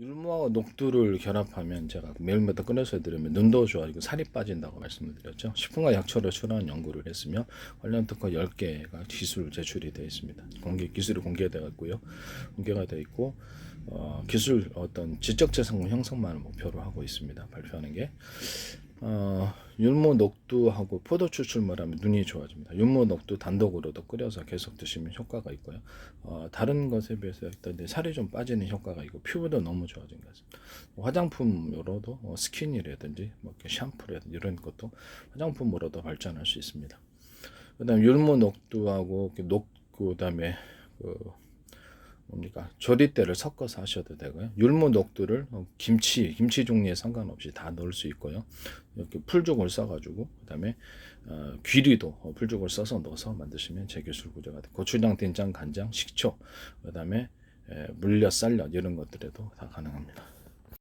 율무하고 녹두를 결합하면 제가 매일마다 꺼내서 드리면 눈도 좋아지고 살이 빠진다고 말씀을 드렸죠. 식품과 약초를 출하한 연구를 했으며 관련 특허 10개가 기술 제출이 되어 있습니다. 공개 기술이 공개되어 있고요. 공개가 되어 있고 어, 기술 어떤 지적 재산권 형성만을 목표로 하고 있습니다. 발표하는 게 어, 율무 녹두하고 포도 추출물 하면 눈이 좋아집니다. 율무 녹두 단독으로도 끓여서 계속 드시면 효과가 있고요. 어, 다른 것에 비해서 일단 살이 좀 빠지는 효과가 있고 피부도 너무 좋아진 것 같습니다. 화장품으로도 어, 스킨이라든지 뭐 샴푸라든지 이런 것도 화장품으로도 발전할 수 있습니다. 그다음 율무 녹두하고 녹 그다음에 그 뭡니까 조리대를 섞어서 하셔도 되고요. 율무 녹두를 어, 김치 김치 종류에 상관없이 다 넣을 수 있고요. 이렇게 풀죽을 써가지고 그다음에 어, 귀리도 어, 풀죽을 써서 넣어서 만드시면 제기술 구조가 돼. 고추장, 된장, 간장, 식초 그다음에 에, 물엿, 쌀엿 이런 것들에도 다 가능합니다.